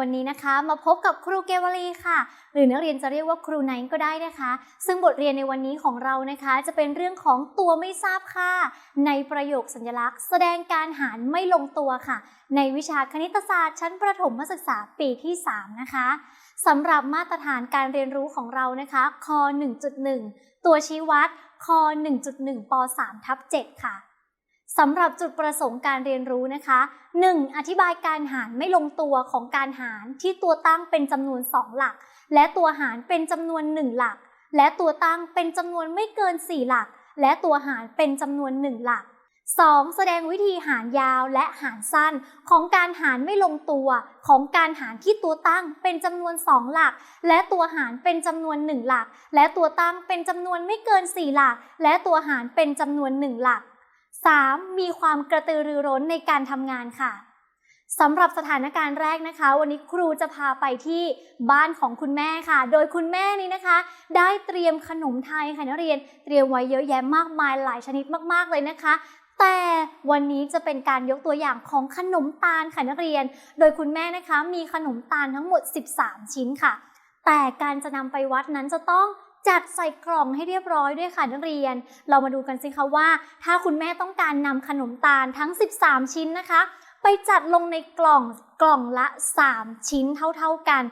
วันนี้นะคะ มาพบกับครูเกวลีค่ะ หรือนักเรียนจะเรียกว่าครูไนท์ก็ได้นะคะ ซึ่งบทเรียนในวันนี้ของเรานะคะ จะเป็นเรื่องของตัวไม่ทราบค่า ในประโยคสัญลักษณ์ แสดงการหารไม่ลงตัวค่ะ ในวิชาคณิตศาสตร์ ชั้นประถมศึกษาปีที่ 3 นะคะสำหรับมาตรฐานการเรียนรู้ของเรานะคะค1.1 ตัวชี้วัดค1.1ป3ทับ7ค่ะ สำหรับจุดประสงค์การเรียนรู้นะคะ 1. อธิบายการหารไม่ลงตัวของการหารที่ตัวตั้งเป็นจำนวน 2 หลัก และตัวหารเป็นจำนวน 1 หลัก และตัวตั้งเป็นจำนวนไม่เกิน 4 หลัก และตัวหารเป็นจำนวน 1 หลัก 2. แสดงวิธีหารยาวและหารสั้นของการหารไม่ลงตัวของการหารที่ตัวตั้งเป็นจำนวน 2 หลัก และตัวหารเป็นจำนวน 1 หลัก และตัวตั้งเป็นจำนวนไม่เกิน 4 หลัก และตัวหารเป็นจำนวน 1 หลัก 3. มีความกระตือรือร้นในการทำงานค่ะสำหรับสถานการณ์แรกนะคะ วันนี้ครูจะพาไปที่บ้านของคุณแม่ค่ะ โดยคุณแม่นี้นะคะ ได้เตรียมขนมไทยค่ะนักเรียนเตรียมไว้เยอะแยะมากมายหลายชนิดมาก ๆ เลยนะคะ แต่วันนี้จะเป็นการยกตัวอย่างของขนมตาลค่ะนักเรียน โดยคุณแม่นะคะมีขนมตาลทั้งหมด 13 ชิ้นค่ะ แต่การจะนำไปวัดนั้นจะต้อง จัดใส่กล่องให้เรียบร้อยด้วยค่ะนักเรียน เรามาดูกันสิคะว่า ถ้าคุณแม่ต้องการนำขนมตาลทั้ง 13 ชิ้นนะคะ ไปจัดลงในกล่องกล่องละ 3 ชิ้นเท่าๆกัน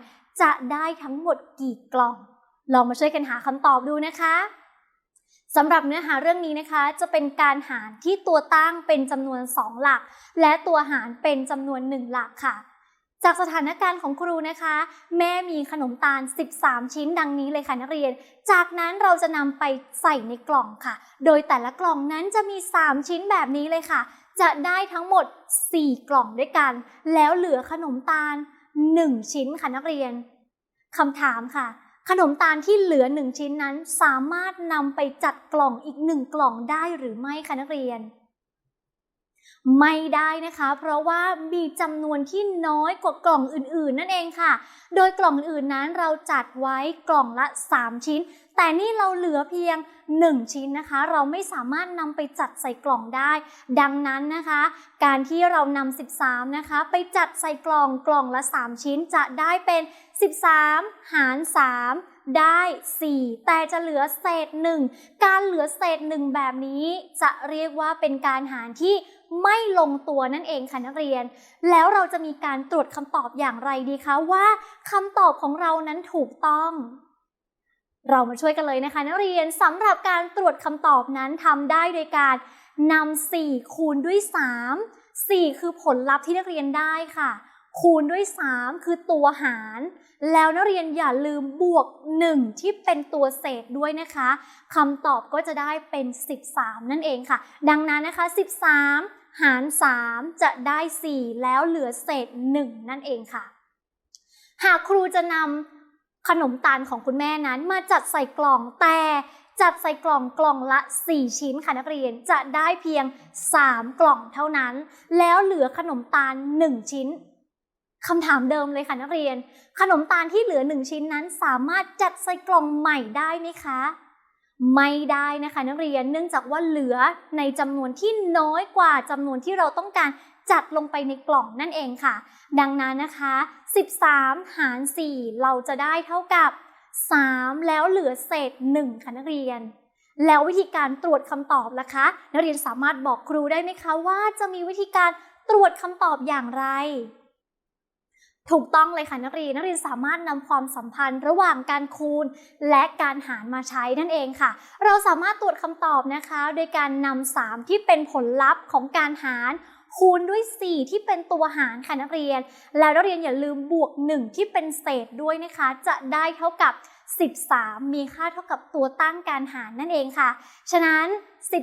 จะได้ทั้งหมดกี่กล่อง ลองมาช่วยกันหาคำตอบดูนะคะสำหรับเนื้อหาเรื่องนี้นะคะ จะเป็นการหารที่ตัวตั้งเป็นจำนวน 2 หลัก และตัวหารเป็นจำนวน 1 หลักค่ะ จากสถานการณ์ของครูนะคะ แม่มีขนมตาล 13 ชิ้นดังนี้เลยค่ะนักเรียน จากนั้นเราจะนำไปใส่ในกล่องค่ะ โดยแต่ละกล่องนั้นจะมี 3 ชิ้นแบบนี้เลยค่ะ จะได้ทั้งหมด 4 กล่องด้วยกัน แล้วเหลือขนมตาล 1 ชิ้นค่ะนักเรียนคำถามค่ะขนมตาลที่เหลือ1ชิ้นนั้นสามารถนำไปจัดกล่องอีก1กล่องได้หรือไม่คะนักเรียน ไม่ได้นะคะ เพราะว่ามีจำนวนที่น้อยกว่ากล่องอื่นๆ นั่นเองค่ะ โดยกล่องอื่นๆนั้นเราจัดไว้กล่องละ 3 ชิ้น แต่นี่เราเหลือเพียง 1 ชิ้นนะคะ เราไม่สามารถนำไปจัดใส่กล่องได้ ดังนั้นนะคะ การที่เรานำ13 นะคะ ไปจัดใส่กล่องกล่องละ 3 ชิ้นจะได้เป็น 13 หาร 3ได้ 4 แต่จะเหลือเศษ 1 การเหลือเศษ 1 แบบนี้จะเรียกว่าเป็นการหารที่ ไม่ลงตัวนั่นเองค่ะนักเรียน แล้วเราจะมีการตรวจคำตอบอย่างไรดีคะว่าคำตอบของเรานั้นถูกต้องเรามาช่วยกันเลยนะคะ นักเรียนสำหรับการตรวจคำตอบนั้นทำได้โดยการนำ4คูณด้วย 3 4 คือผลลัพธ์ที่นักเรียนได้ค่ะ คูณด้วย 3 คือตัวหาร แล้วนักเรียนอย่าลืมบวก 1 ที่เป็นตัวเศษด้วยนะคะคำตอบก็จะได้เป็น 13 นั่นเองค่ะ ดังนั้นนะคะ 13 หาร 3 จะได้ 4 แล้วเหลือเศษ 1 นั่นเองค่ะ หากครูจะนำขนมตาลของคุณแม่นั้นมาจัดใส่กล่องแต่จัดใส่กล่องกล่องละ 4 ชิ้นค่ะนักเรียนจะได้เพียง 3 กล่องเท่านั้น แล้วเหลือขนมตาล 1 ชิ้น คำถามเดิมเลยค่ะนักเรียน ขนมตาลที่เหลือ1ชิ้นนั้น สามารถจัดใส่กล่องใหม่ได้ไหมคะ ไม่ได้นะคะ นักเรียนเนื่องจากว่าเหลือในจำนวนที่น้อยกว่าจำนวนที่เราต้องการจัดลงไปในกล่องนั่นเองค่ะ ดังนั้นนะคะ 13 หาร 4 เราจะได้เท่ากับ 3 แล้วเหลือเศษ 1 ค่ะนักเรียน แล้ววิธีการตรวจคำตอบล่ะคะ นักเรียนสามารถบอกครูได้ไหมคะว่าจะมีวิธีการตรวจคำตอบอย่างไร ถูกต้องเลยค่ะนักเรียนนักเรียนสามารถนำความสัมพันธ์ระหว่างการคูณ และการหารมาใช้นั่นเองค่ะ เราสามารถตรวจคำตอบนะคะ โดยการนำ3ที่เป็นผลลัพธ์ของการหาร คูณด้วย 4 ที่เป็นตัวหารค่ะนักเรียน แล้วนักเรียนอย่าลืมบวก 1 ที่เป็นเศษด้วยนะคะ จะได้เท่ากับ 13 มีค่าเท่ากับตัวตั้งการหารนั่นเองค่ะ ฉะนั้น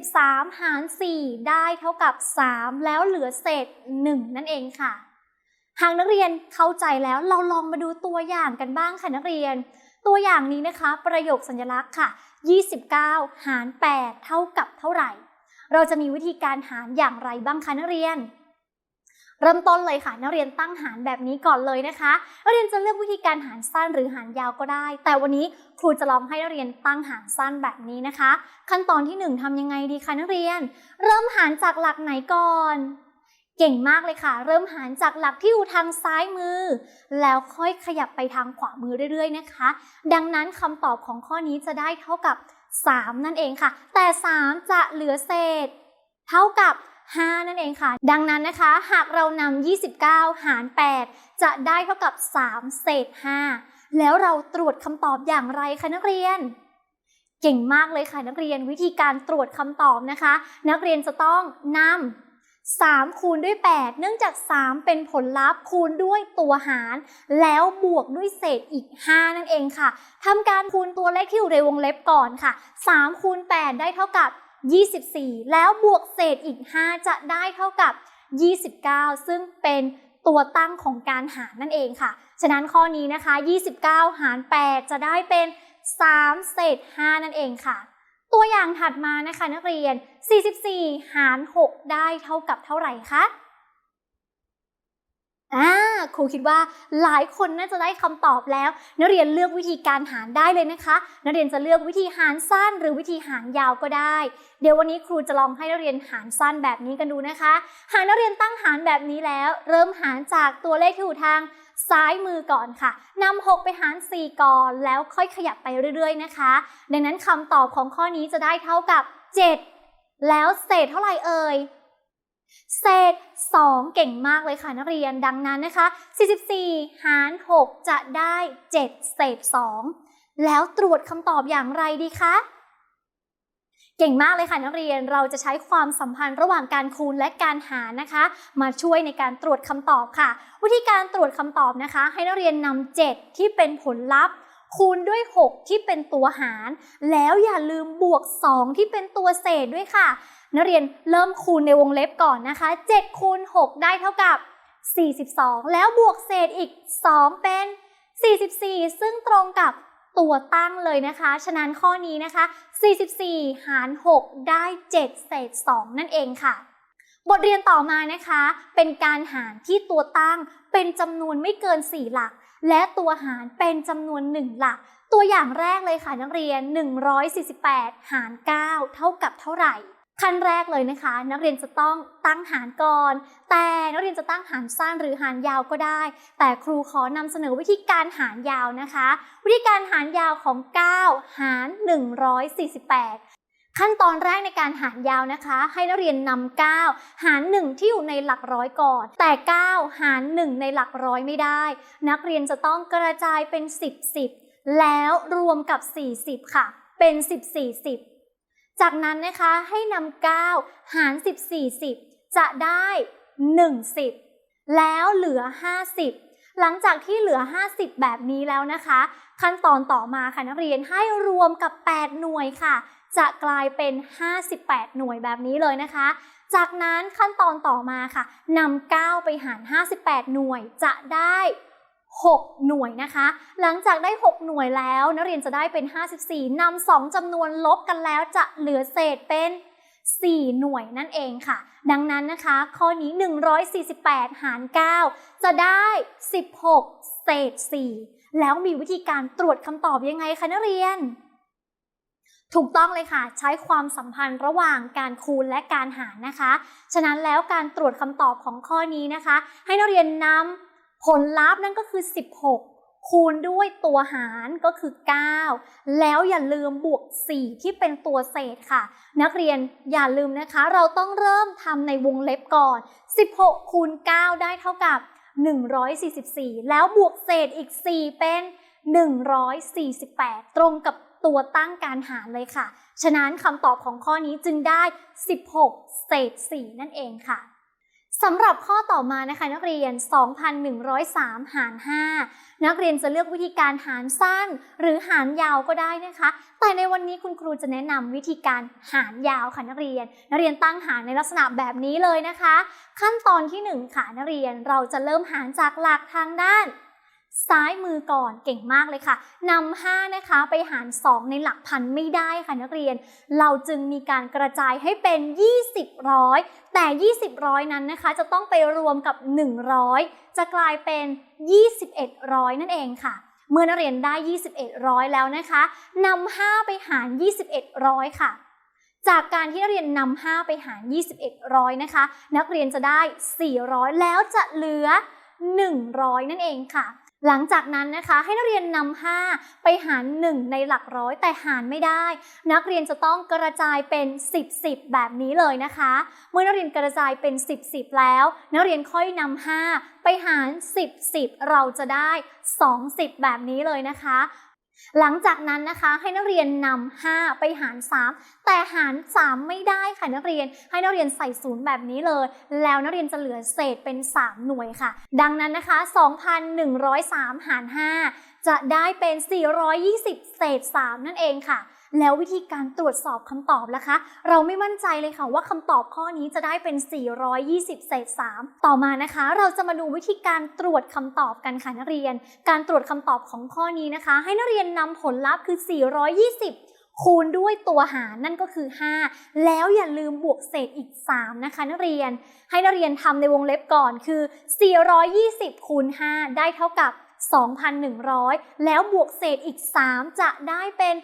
13 หาร 4 ได้เท่ากับ 3 แล้วเหลือเศษ 1 นั่นเองค่ะ หากนักเรียนเข้าใจแล้วเราลองมาดูตัวอย่างกันบ้างค่ะนักเรียน ตัวอย่างนี้นะคะ ประโยคสัญลักษณ์ค่ะ 29 หาร 8 เท่ากับเท่าไหร่ เราจะมีวิธีการหารอย่างไรบ้างคะนักเรียน เริ่มต้นเลยค่ะนักเรียนตั้งหารแบบนี้ก่อนเลยนะคะนักเรียนจะเลือกวิธีการหารสั้นหรือหารยาวก็ได้ แต่วันนี้ครูจะลองให้นักเรียนตั้งหารสั้นแบบนี้นะคะ ขั้นตอนที่ 1ทำยังไงดีคะนักเรียน เริ่มหารจากหลักไหนก่อน เก่งมากเลยค่ะ เริ่มหารจากหลักที่อยู่ทางซ้ายมือ แล้วค่อยขยับไปทางขวามือเรื่อยๆนะคะ ดังนั้นคำตอบของข้อนี้จะได้เท่ากับ 3 นั่นเองค่ะ แต่ 3 จะเหลือเศษ เท่ากับ 5 นั่นเองค่ะ ดังนั้นนะคะ หากเรานำ29 หาร 8 จะได้เท่ากับ 3 เศษ 5 แล้วเราตรวจคำตอบอย่างไรคะนักเรียนเก่งมากเลยค่ะนักเรียนวิธีการตรวจคำตอบนะคะ นักเรียนจะต้องนำ 3 คูณด้วย 8 เนื่องจาก 3 เป็นผลลัพธ์คูณด้วยตัวหาร แล้วบวกด้วยเศษอีก 5 นั่นเองค่ะทำการคูณตัวเลขที่อยู่ในวงเล็บก่อนค่ะ 3 คูณ 8 ได้เท่ากับ 24 แล้วบวกเศษอีก 5 จะได้เท่ากับ 29 ซึ่งเป็นตัวตั้งของการหารนั่นเองค่ะ ฉะนั้นข้อนี้นะคะ 29 หาร 8 จะได้เป็น 3 เศษ 5 นั่นเองค่ะ ตัวอย่างถัดมานะคะนักเรียน 44 หาร 6 ได้เท่ากับเท่าไหร่คะอ่าครูคิดว่าหลายคนน่าจะได้คำตอบแล้ว นักเรียนเลือกวิธีการหารได้เลยนะคะ นักเรียนจะเลือกวิธีหารสั้นหรือวิธีหารยาวก็ได้ เดี๋ยววันนี้ครูจะลองให้นักเรียนหารสั้นแบบนี้กันดูนะคะ หากนักเรียนตั้งหารแบบนี้แล้ว เริ่มหารจากตัวเลขที่อยู่ทาง ซ้ายมือก่อนค่ะนำ6ไปหาร 4 ก่อนแล้วค่อยขยับไปเรื่อยๆนะคะ ดังนั้นคำตอบของข้อนี้จะได้เท่ากับ 7 แล้วเศษเท่าไหร่เอ่ยเศษ 2 เก่งมากเลยค่ะนักเรียนดังนั้นนะคะ 44 หาร 6 จะได้ 7 เศษ 2 แล้วตรวจคำตอบอย่างไรดีคะ เก่งมากเลยค่ะนักเรียนเราจะใช้ความสัมพันธ์ระหว่างการคูณและการหารนะคะ มาช่วยในการตรวจคำตอบค่ะ วิธีการตรวจคำตอบนะคะ ให้นักเรียนนำ7ที่เป็นผลลัพธ์คูณด้วย 6 ที่เป็นตัวหาร แล้วอย่าลืมบวก 2 ที่เป็นตัวเศษด้วยค่ะ นักเรียนเริ่มคูณในวงเล็บก่อนนะคะ7คูณ6ได้เท่ากับ 42 แล้วบวกเศษอีก 2 เป็น 44 ซึ่งตรงกับ ตัวตั้งเลยนะคะ ฉะนั้นข้อนี้นะคะ 44 หาร 6 ได้ 7 เศษ 2 นั่นเองค่ะ บทเรียนต่อมานะคะ เป็นการหารที่ตัวตั้งเป็นจำนวนไม่เกิน 4 หลัก และตัวหารเป็นจำนวน 1 หลัก ตัวอย่างแรกเลยค่ะนักเรียน 148 หาร 9 เท่ากับเท่าไหร่ ขั้นแรกเลยนะคะ นักเรียนจะต้องตั้งหารก่อน แต่นักเรียนจะตั้งหารสั้นหรือหารยาวก็ได้ แต่ครูขอนำเสนอวิธีการหารยาวนะคะ วิธีการหารยาวของ 9 หาร 148ขั้นตอนแรกในการหารยาวนะคะ ให้นักเรียนนำ9หาร 1 ที่อยู่ในหลักร้อยก่อน แต่ 9 หาร 1 ในหลักร้อยไม่ได้ นักเรียนจะต้องกระจายเป็น 10 10 แล้วรวมกับ 40 ค่ะ เป็น 10 40 จากนั้นนะคะให้นำ9หาร10 40จะได้1 10 แล้วเหลือ 50 หลังจากที่เหลือ 50 แบบนี้แล้วนะคะ ขั้นตอนต่อมาค่ะนักเรียนให้รวมกับ 8 หน่วยค่ะ จะกลายเป็น 58 หน่วยแบบนี้เลยนะคะ จากนั้นขั้นตอนต่อมาค่ะนำ9ไปหาร 58 หน่วยจะได้ 6 หน่วยนะคะ หลังจากได้ 6 หน่วยแล้ว นักเรียนจะได้เป็น 54นำ2จำนวนลบกันแล้วจะเหลือเศษเป็น 4 หน่วยนั่นเองค่ะ ดังนั้นนะคะ ข้อนี้ 148 หาร 9 จะได้ 16 เศษ 4 แล้วมีวิธีการตรวจคำตอบยังไงคะนักเรียน ถูกต้องเลยค่ะ ใช้ความสัมพันธ์ระหว่างการคูณและการหารนะคะ ฉะนั้นแล้วการตรวจคำตอบของข้อนี้นะคะ ให้นักเรียนนำ ผลลัพธ์นั่นก็คือ 16 คูณด้วยตัวหารก็คือ 9 แล้วอย่าลืมบวก 4 ที่เป็นตัวเศษค่ะ นักเรียนอย่าลืมนะคะ เราต้องเริ่มทำในวงเล็บก่อน 16 คูณ 9 ได้เท่ากับ 144 แล้วบวกเศษอีก 4 เป็น 148 ตรงกับตัวตั้งการหารเลยค่ะ ฉะนั้นคำตอบของข้อนี้จึงได้ 16 เศษ 4 นั่นเองค่ะ สำหรับข้อต่อมานะคะนักเรียน 2,103 หาร 5 นักเรียนจะเลือกวิธีการหารสั้น หรือหารยาวก็ได้นะคะ แต่ในวันนี้คุณครูจะแนะนำวิธีการหารยาวค่ะนักเรียน นักเรียนตั้งหารในลักษณะแบบนี้เลยนะคะ ขั้นตอนที่ 1 ค่ะนักเรียนเราจะเริ่มหารจากหลักทางด้าน ซ้ายมือก่อนเก่งมากเลยค่ะนำ5นะคะไปหาร 2 ในหลักพันไม่ได้ค่ะนักเรียน เราจึงมีการกระจายให้เป็น 20 ร้อย แต่ 20 ร้อยนั้นนะคะ จะต้องไปรวมกับ 100 จะกลายเป็น 21 ร้อยนั่นเองค่ะ เมื่อนักเรียนได้ 21 ร้อยแล้วนะคะนำ5ไปหาร 21 ร้อยค่ะ จากการที่นักเรียนนำ5ไปหาร 21 ร้อยนะคะ นักเรียนจะได้ 400 แล้วจะเหลือ 100 นั่นเองค่ะ หลังจากนั้นนะคะให้นักเรียนนำ5ไปหาร 1 ในหลักร้อยแต่หารไม่ได้ นักเรียนจะต้องกระจายเป็น 10 10 แบบนี้เลยนะคะ เมื่อนักเรียนกระจายเป็น 10 10 แล้ว นักเรียนค่อยนำ5ไปหาร 10 10 เราจะได้ 20 แบบนี้เลยนะคะ หลังจากนั้นนะคะให้นักเรียนนำ5ไปหาร 3 แต่หาร 3 ไม่ได้ค่ะนักเรียนให้นักเรียนใส่ศูนย์แบบนี้เลย แล้วนักเรียนจะเหลือเศษเป็น 3 หน่วยค่ะ ดังนั้นนะคะ 2,103 หาร 5 จะได้เป็น 420 เศษ 3 นั่นเองค่ะ แล้ววิธีการตรวจสอบคำตอบล่ะคะ เราไม่มั่นใจเลยค่ะว่าคำตอบข้อนี้จะได้เป็น 420 เศษ 3 ต่อมานะคะ เราจะมาดูวิธีการตรวจคำตอบกันค่ะนักเรียน การตรวจคำตอบของข้อนี้นะคะ ให้นักเรียนนำผลลัพธ์คือ 420คูณด้วยตัวหารนั่นก็คือ 5 แล้วอย่าลืมบวกเศษอีก 3 นะคะนักเรียน ให้นักเรียนทำในวงเล็บก่อนคือ 420คูณ5ได้เท่ากับ 2,100 แล้วบวกเศษอีก 3 จะได้เป็น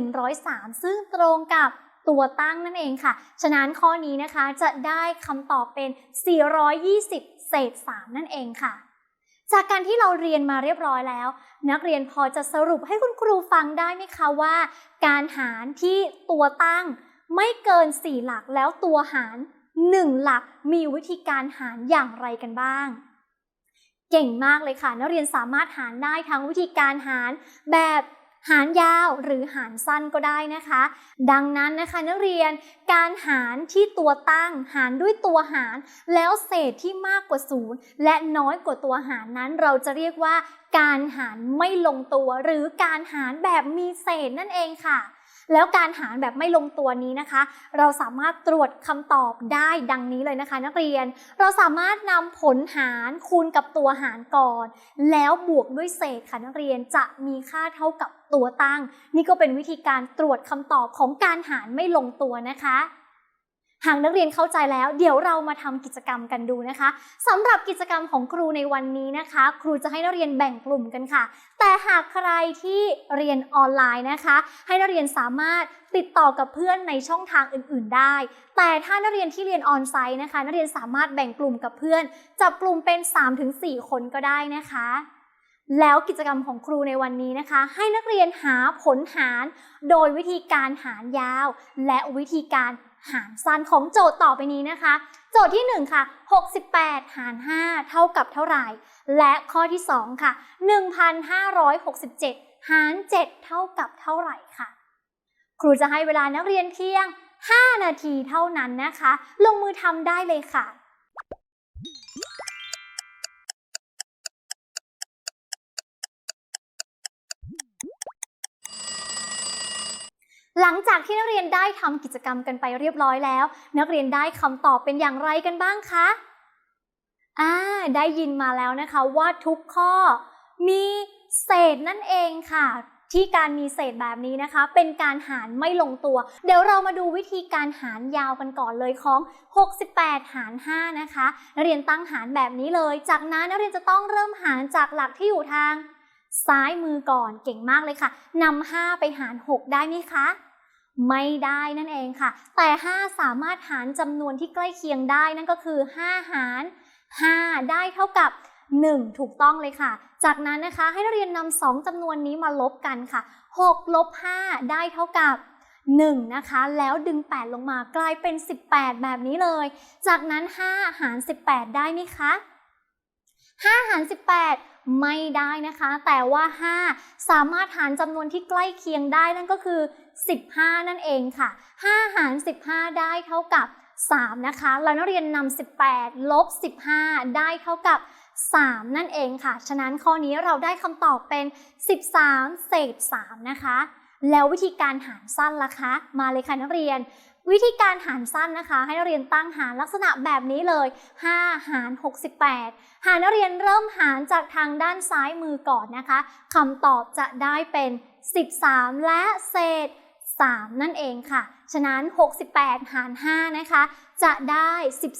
2,103 ซึ่งตรงกับตัวตั้งนั่นเองค่ะ ฉะนั้นข้อนี้นะคะจะได้คำตอบเป็น 420 เศษ 3 นั่นเองค่ะ จากการที่เราเรียนมาเรียบร้อยแล้ว นักเรียนพอจะสรุปให้คุณครูฟังได้ไหมคะว่า การหารที่ตัวตั้งไม่เกิน 4 หลักแล้วตัวหาร 1 หลักมีวิธีการหารอย่างไรกันบ้าง เก่งมากเลยค่ะ นักเรียนสามารถหารได้ทั้งวิธีการหารแบบหารยาวหรือหารสั้นก็ได้นะคะ ดังนั้นนะคะนักเรียนการหารที่ตัวตั้ง หารด้วยตัวหาร แล้วเศษที่มากกว่าศูนย์และน้อยกว่าตัวหารนั้น เราจะเรียกว่า การหารไม่ลงตัว หรือการหารแบบมีเศษนั่นเองค่ะ แล้วการหารแบบไม่ลงตัวนี้นะคะ เราสามารถตรวจคำตอบได้ดังนี้เลยนะคะ นักเรียน เราสามารถนำผลหารคูณกับตัวหารก่อน แล้วบวกด้วยเศษค่ะนักเรียนจะมีค่าเท่ากับตัวตั้ง นี่ก็เป็นวิธีการตรวจคำตอบของการหารไม่ลงตัวนะคะ หากนักเรียนเข้าใจแล้วเดี๋ยวเรามาทำกิจกรรมกันดูนะคะสำหรับกิจกรรมของครูในวันนี้นะคะ ครูจะให้นักเรียนแบ่งกลุ่มกันค่ะ แต่หากใครที่เรียนออนไลน์นะคะ ให้นักเรียนสามารถติดต่อกับเพื่อนในช่องทางอื่น ๆ ได้ แต่ถ้านักเรียนที่เรียนออนไซต์นะคะ นักเรียนสามารถแบ่งกลุ่มกับเพื่อน จับกลุ่มเป็น 3-4 คนก็ได้นะคะ แล้วกิจกรรมของครูในวันนี้นะคะ ให้นักเรียนหาผลหาร โดยวิธีการหารยาว และวิธีการ หารสั้นของโจทย์ต่อไปนี้นะคะ โจทย์ที่ 1 ค่ะ 68 หาร 5 เท่ากับเท่าไหร่ และข้อที่ 2 ค่ะ 1,567 หาร 7 เท่ากับเท่าไหร่ค่ะ ครูจะให้เวลานักเรียนเพียง 5 นาทีเท่านั้นนะคะ ลงมือทำได้เลยค่ะ หลังจากที่นักเรียนได้ทำกิจกรรมกันไปเรียบร้อยแล้ว นักเรียนได้คำตอบเป็นอย่างไรกันบ้างคะอ่าได้ยินมาแล้วนะคะว่าทุกข้อมีเศษนั่นเองค่ะ ที่การมีเศษแบบนี้นะคะ เป็นการหารไม่ลงตัว เดี๋ยวเรามาดูวิธีการหารยาวกันก่อนเลยของ 68 หาร 5 นะคะ นักเรียนตั้งหารแบบนี้เลย จากนั้นนักเรียนจะต้องเริ่มหารจากหลักที่อยู่ทาง ซ้ายมือก่อนเก่งมากเลยค่ะนำ5ไปหาร 6 ได้ไหมคะ ไม่ได้นั่นเองค่ะ แต่ 5 สามารถหารจำนวนที่ใกล้เคียงได้นั่นก็คือ 5 หาร 5 ได้เท่ากับ 1 ถูกต้องเลยค่ะ จากนั้นนะคะให้นักเรียนนำ2จำนวนนี้มาลบกันค่ะ6ลบ5ได้เท่ากับ1นะคะแล้วดึง 8 ลงมากลายเป็น 18 แบบนี้เลย จากนั้น 5 หาร 18 ได้ไหมคะ 5 หาร 18 ไม่ได้นะคะ แต่ว่า 5 สามารถหารจำนวนที่ใกล้เคียงได้นั่นก็คือ 15 นั่นเองค่ะ 5 หาร 15 ได้เท่ากับ 3 นะคะแล้วนักเรียนนำ18 ลบ 15 ได้เท่ากับ 3 นั่นเองค่ะ ฉะนั้นข้อนี้เราได้คำตอบเป็น 13 เศษ 3 นะคะ แล้ววิธีการหารสั้นล่ะคะ มาเลยค่ะนักเรียนวิธีการหารสั้นนะคะ ให้นักเรียนตั้งหารลักษณะแบบนี้เลย 5 หาร 68 หากนักเรียนเริ่มหารจากทางด้านซ้ายมือก่อนนะคะคำตอบจะได้เป็น 13 และเศษ 3 นั่นเองค่ะ ฉะนั้น 68 หาร 5 นะคะ จะได้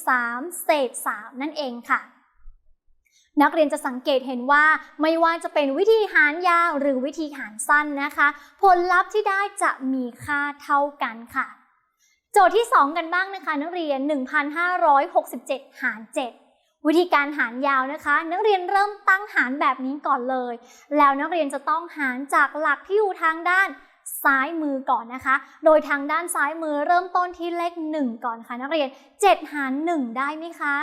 13 เศษ 3 นั่นเองค่ะ นักเรียนจะสังเกตเห็นว่าไม่ว่าจะเป็นวิธีหารยาวหรือวิธีหารสั้นนะคะ ผลลัพธ์ที่ได้จะมีค่าเท่ากันค่ะ โจทย์ที่ 2 กันบ้างนะคะ นักเรียน 1,567 หาร 7วิธีการหารยาวนะคะ นักเรียนเริ่มตั้งหารแบบนี้ก่อนเลย แล้วนักเรียนจะต้องหารจากหลักที่อยู่ทางด้าน ซ้ายมือก่อนนะคะ โดยทางด้านซ้ายมือเริ่มต้นที่เลข 1 ก่อนค่ะนักเรียน 7 หาร 1 ได้ไหมคะ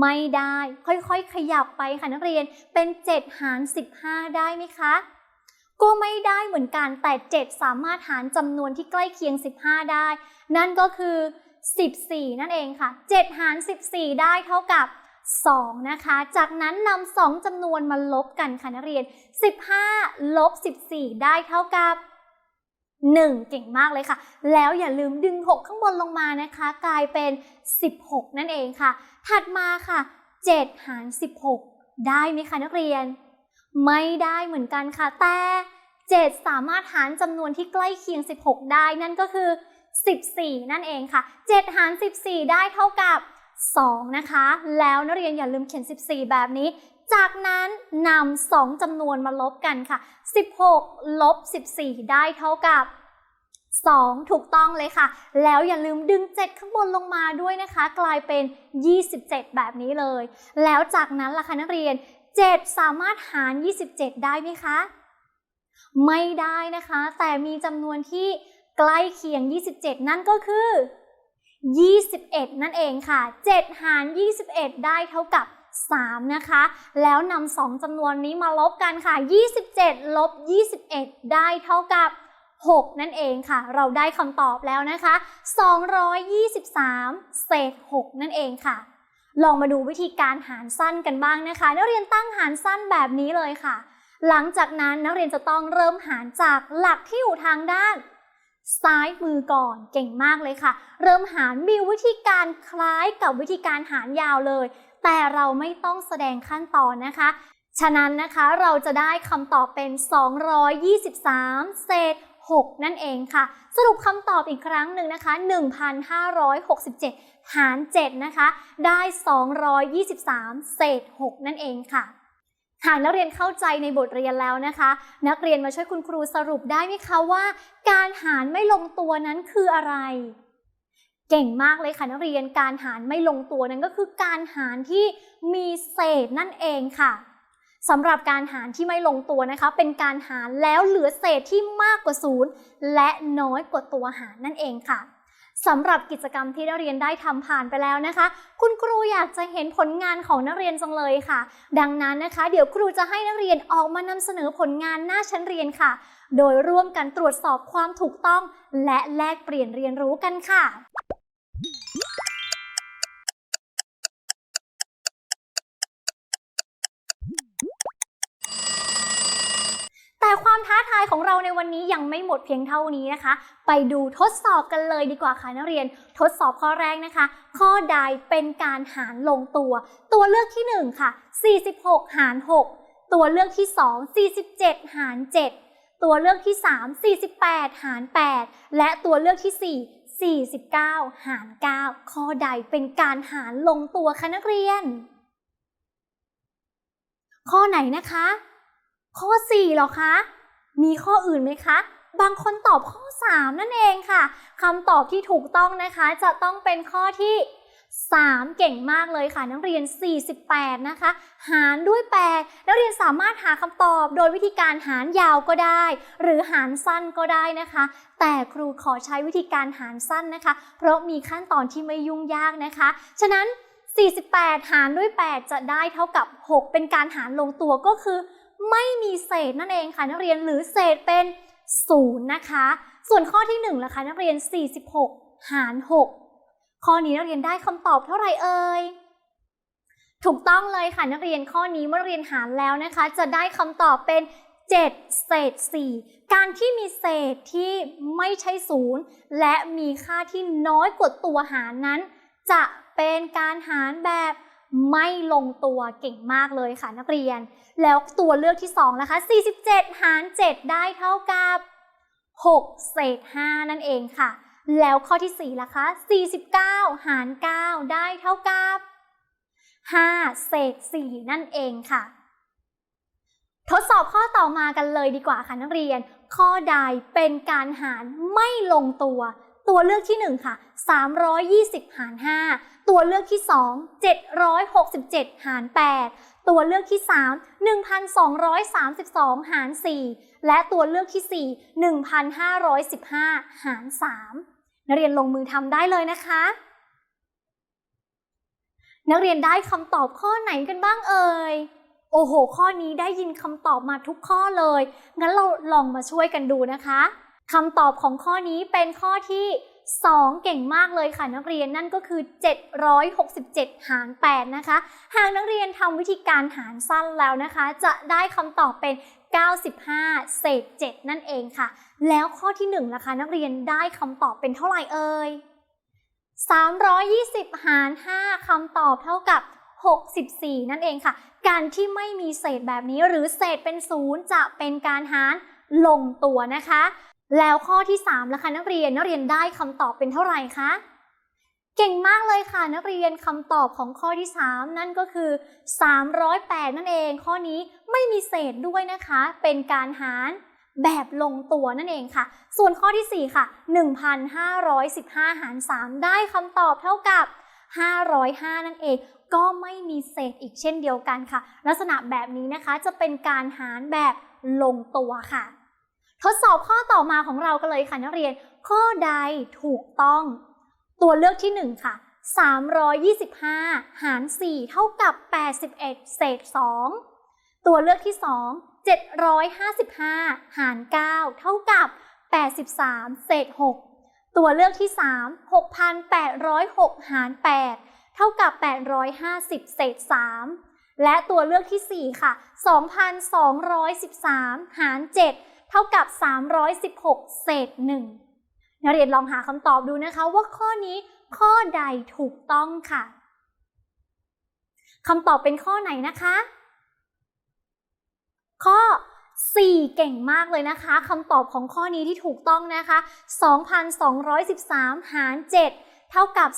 ไม่ได้ค่อยๆ ขยับไปค่ะนักเรียนเป็น 7 หาร 15 ได้ไหมคะก็ไม่ได้เหมือนกันแต่ 7 สามารถหารจำนวนที่ใกล้เคียง 15 ได้ นั่นก็คือ 14 นั่นเองค่ะ 7 หาร 14 ได้เท่ากับ 2 นะคะ จากนั้นนำ2จำนวนมาลบกันค่ะนักเรียน 15 ลบ 14 ได้เท่ากับ 1 เก่งมากเลยค่ะ แล้วอย่าลืมดึง 6 ข้างบนลงมานะคะ กลายเป็น 16 นั่นเองค่ะ ถัดมาค่ะ 7 หาร 16 ได้ไหมคะนักเรียน ไม่ได้เหมือนกันค่ะ แต่ 7 สามารถหารจำนวนที่ใกล้เคียง 16 ได้นั่นก็คือ 14 นั่นเองค่ะ 7 หาร 14 ได้เท่ากับ 2 นะคะ แล้วนักเรียนอย่าลืมเขียน 14 แบบนี้ จากนั้นนำ2จำนวนมาลบกันค่ะ 16 ลบ 14 ได้เท่ากับ 2 ถูกต้องเลยค่ะ แล้วอย่าลืมดึง 7 ข้างบนลงมาด้วยนะคะ กลายเป็น 27 แบบนี้เลย แล้วจากนั้นล่ะคะนักเรียน 7 สามารถหาร 27 ได้ไหมคะ ไม่ได้นะคะ แต่มีจำนวนที่ใกล้เคียง 27 นั่นก็คือ 21 นั่นเองค่ะ 7 หาร 21 ได้เท่ากับ 3 นะคะ แล้วนำ2จำนวนนี้มาลบกันค่ะ 27 ลบ 21 ได้เท่ากับ 6 นั่นเองค่ะ เราได้คำตอบแล้วนะคะ 223 เศษ 6 นั่นเองค่ะ ลองมาดูวิธีการหารสั้นกันบ้างนะคะ นักเรียนตั้งหารสั้นแบบนี้เลยค่ะ หลังจากนั้นนักเรียนจะต้องเริ่มหารจากหลักที่อยู่ทางด้านซ้ายมือก่อนเก่งมากเลยค่ะ เริ่มหารมีวิธีการคล้ายกับวิธีการหารยาวเลย แต่เราไม่ต้องแสดงขั้นตอนนะคะ ฉะนั้นนะคะเราจะได้คำตอบเป็น 223 เศษ 6 นั่นเองค่ะ สรุปคำตอบอีกครั้งหนึ่งนะคะ 1,567 หาร 7 นะคะ ได้ 223 เศษ 6 นั่นเองค่ะหากนักเรียนเข้าใจในบทเรียนแล้วนะคะ นักเรียนมาช่วยคุณครูสรุปได้ไหมคะว่า การหารไม่ลงตัวนั้นคืออะไร เก่งมากเลยค่ะนักเรียนการหารไม่ลงตัวนั้นก็คือการหารที่มีเศษนั่นเองค่ะสำหรับการหารที่ไม่ลงตัวนะคะ เป็นการหารแล้วเหลือเศษที่มากกว่าศูนย์และน้อยกว่าตัวหารนั่นเองค่ะสำหรับกิจกรรมที่นักเรียนได้ทำผ่านไปแล้วนะคะ คุณครูอยากจะเห็นผลงานของนักเรียนจังเลยค่ะ ดังนั้นนะคะ เดี๋ยวครูจะให้นักเรียนออกมานำเสนอผลงานหน้าชั้นเรียนค่ะ โดยร่วมกันตรวจสอบความถูกต้อง และแลกเปลี่ยนเรียนรู้กันค่ะายของเราในวันนี้ยังไม่หมดเพียงเท่านี้นะคะ ไปดูทดสอบกันเลยดีกว่าค่ะนักเรียน ทดสอบข้อแรกนะคะ ข้อใดเป็นการหารลงตัว ตัวเลือกที่1ค่ะ46 หาร 6 ตัวเลือกที่ 2 47 หาร 7 ตัวเลือกที่ 3 48 หาร 8 และตัวเลือกที่ 4 49 หาร 9 ข้อใดเป็นการหารลงตัวคะนักเรียน ข้อไหนนะคะ ข้อ 4หรอคะ มีข้ออื่นไหมคะ บางคนตอบข้อ 3 นั่นเองค่ะคำตอบที่ถูกต้องนะคะ จะต้องเป็นข้อที่ 3 เก่งมากเลยค่ะ นักเรียน 48 นะคะ หารด้วย 8 นักเรียนสามารถหาคำตอบโดยวิธีการหารยาวก็ได้ หรือหารสั้นก็ได้นะคะ แต่ครูขอใช้วิธีการหารสั้นนะคะ เพราะมีขั้นตอนที่ไม่ยุ่งยากนะคะ ฉะนั้น 48 หารด้วย 8 จะได้เท่ากับ 6 เป็นการหารลงตัวก็คือ ไม่มีเศษนั่นเองค่ะนักเรียนหรือเศษเป็น0นะคะ ส่วนข้อที่1ล่ะคะนักเรียน 46 หาร 6 ข้อนี้นักเรียนได้คำตอบเท่าไหร่เอ่ยถูกต้องเลยค่ะนักเรียนข้อนี้เมื่อเรียนหารแล้วนะคะ จะได้คำตอบเป็น 7 เศษ 4 การที่มีเศษที่ไม่ใช่ศูนย์และมีค่าที่น้อยกว่าตัวหารนั้น จะเป็นการหารแบบ ไม่ลงตัวเก่งมากเลยค่ะนักเรียน แล้วตัวเลือกที่2นะคะ 47 หาร 7 ได้เท่ากับ 6 เศษ 5 นั่นเองค่ะ แล้วข้อที่4ล่ะคะ 49 หาร 9 ได้เท่ากับ 5 เศษ 4 นั่นเองค่ะ ทดสอบข้อต่อมากันเลยดีกว่าค่ะนักเรียน ข้อใดเป็นการหารไม่ลงตัว ตัวเลือกที่ 1 ค่ะ 320 หาร 5 ตัวเลือกที่ 2 767 หาร 8 ตัวเลือกที่ 3 1,232 หาร 4 และตัวเลือกที่ 4 1,515 หาร 3 นักเรียนลงมือทำได้เลยนะคะ นักเรียนได้คำตอบข้อไหนกันบ้างเอ่ยโอ้โห ข้อนี้ได้ยินคำตอบมาทุกข้อเลย งั้นเราลองมาช่วยกันดูนะคะ คำตอบของข้อนี้เป็นข้อที่ 2 เก่งมากเลยค่ะนักเรียนนั่นก็คือ 767 หาร 8 นะคะ หากนักเรียนทำวิธีการหารสั้นแล้วนะคะ จะได้คำตอบเป็น 95 เศษ 7 นั่นเองค่ะ แล้วข้อที่1ล่ะคะนักเรียนได้คำตอบเป็นเท่าไหร่เอ่ย320 หาร 5คำตอบเท่ากับ 64 นั่นเองค่ะ การที่ไม่มีเศษแบบนี้หรือเศษเป็นศูนย์จะเป็นการหารลงตัวนะคะ แล้วข้อที่3ล่ะคะนักเรียนนักเรียนได้คำตอบเป็นเท่าไหร่คะเก่งมากเลยค่ะนักเรียนคำตอบของข้อที่ 3 นั่นก็คือ 308 นั่นเอง ข้อนี้ไม่มีเศษด้วยนะคะ เป็นการหารแบบลงตัวนั่นเองค่ะ ส่วนข้อที่ 4 ค่ะ 1,515 หาร 3 ได้คำตอบเท่ากับ 505 นั่นเอง ก็ไม่มีเศษอีกเช่นเดียวกันค่ะ ลักษณะแบบนี้นะคะจะเป็นการหารแบบลงตัวค่ะ ทดสอบข้อต่อมาของเรากันเลยค่ะนักเรียน ข้อใดถูกต้อง ตัวเลือกที่ 1 ค่ะ 325 หาร 4 เท่ากับ 81 เศษ 2 ตัวเลือกที่ 2 755 หาร 9 เท่ากับ 83 เศษ 6 ตัวเลือกที่ 3 6,806 หาร 8 เท่ากับ 850 เศษ 3 และตัวเลือกที่ 4 ค่ะ 2,213 หาร 7 ท่ากับ 316 เศษ1นักเรียนลองหาคำตอบดูนะคะว่าข้อนี้ข้อใดถูกต้องค่ะคำตอบเป็นข้อไหนนะคะ ข้อ 4 เก่งมากเลยนะคะคำตอบของข้อนี้ที่ถูกต้องนะคะ 2,213 หาร 7 เท่ากับ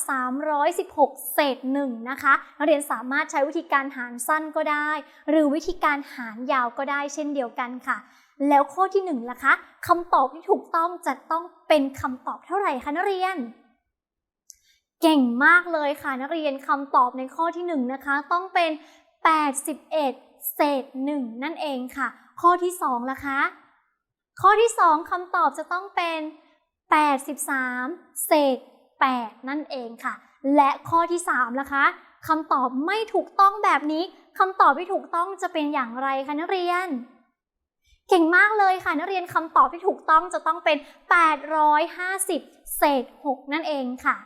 316 เศษ1นะคะ นักเรียนสามารถใช้วิธีการหารสั้นก็ได้ หรือวิธีการหารยาวก็ได้เช่นเดียวกันค่ะ แล้วข้อที่1ล่ะคะคำตอบที่ถูกต้องจะต้องเป็นคำตอบเท่าไหร่คะนักเรียน เก่งมากเลยค่ะนักเรียนคำตอบในข้อที่1นะคะต้องเป็น 81 เศษ 1 นั่นเองค่ะ ข้อที่2ล่ะคะ ข้อที่ 2คำตอบจะต้องเป็น 83 เศษ 8 นั่นเองค่ะ และข้อที่3ล่ะคะคำตอบไม่ถูกต้องแบบนี้คำตอบที่ถูกต้องจะเป็นอย่างไรคะนักเรียน เก่งมากเลยค่ะ นักเรียนคำตอบที่ถูกต้องจะต้องเป็น 850 เศษ 6 นั่นเองค่ะ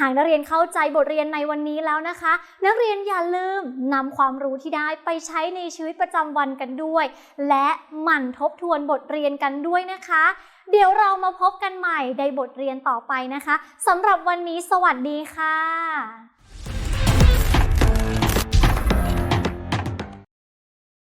หากนักเรียนเข้าใจบทเรียนในวันนี้แล้วนะคะ นักเรียนอย่าลืมนำความรู้ที่ได้ไปใช้ในชีวิตประจำวันกันด้วย และหมั่นทบทวนบทเรียนกันด้วยนะคะ เดี๋ยวเรามาพบกันใหม่ในบทเรียนต่อไปนะคะสำหรับวันนี้สวัสดีค่ะ